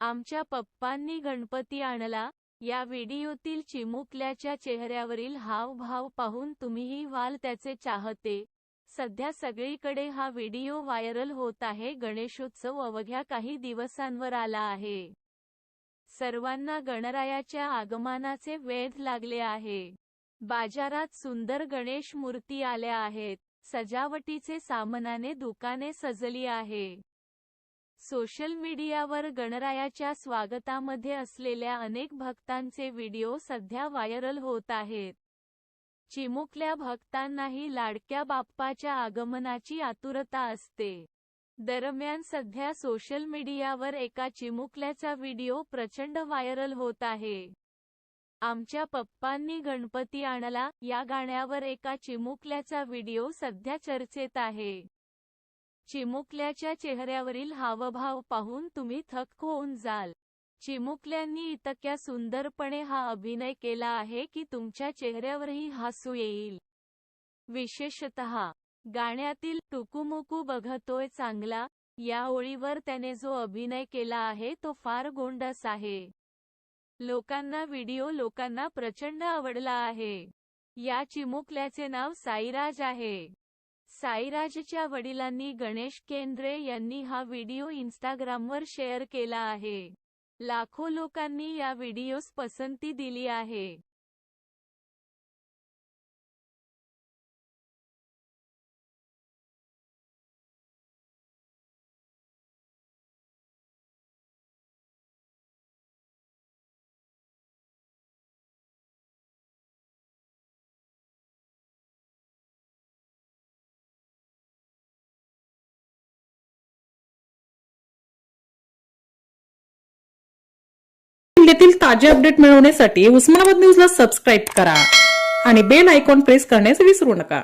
आमच्या पप्पांनी गणपती आणला या व्हिडिओतील चिमुकल्याच्या चेहऱ्यावरील हावभाव पाहून तुम्हीही व्हाल त्याचे चाहते. सध्या सगळीकडे हा व्हिडिओ व्हायरल होत आहे गणेशोत्सव अवघ्या काही दिवसांवर आला आहे. सर्वांना गणरायाच्या आगमनाचे वेध लागले आहे. बाजारात सुंदर गणेश मूर्ती आल्या आहेत सजावटीचे सामानाने दुकाने सजली आहे. सोशल मीडियावर गणरायाच्या स्वागतामध्ये असलेल्या अनेक भक्तांचे व्हिडिओ सध्या व्हायरल होत आहेत. चिमुकल्या भक्तांनाही लाडक्या बाप्पाच्या आगमनाची आतुरता असते. दरम्यान सध्या सोशल मीडियावर एका चिमुकल्याचा व्हिडिओ प्रचंड व्हायरल होत आहे. आमच्या पप्पांनी गणपती आणला या गाण्यावर एका चिमुकल्याचा व्हिडिओ सध्या चर्चेत आहे. चिमुकल्याच्या चेहऱ्यावरील हावभाव पाहून तुम्ही थक्क होऊन जाल. चिमुकल्यांनी इतक्या सुंदरपणे हा अभिनय केला आहे की तुमच्या चेहऱ्यावरही हसू येईल. विशेषतः गाण्यातील टुकुमुकू बघतोय चांगला या ओळीवर त्याने जो अभिनय केला आहे तो फार गोंडस आहे. लोकांना व्हिडिओ लोकांना प्रचंड आवडला आहे. या चिमुकल्याचे नाव साईराज आहे. साईराजच्या वडिलांनी गणेश केंद्रे यांनी हा व्हिडिओ इंस्टाग्रामवर शेअर केला आहे. लाखो लोकांनी या व्हिडिओस पसंती दिली आहे. जिल्ह्यातील ताजे अपडेट मिळवण्यासाठी उस्मानाबाद न्यूजला सबस्क्राईब करा आणि बेल आयकॉन प्रेस करण्यास विसरू नका.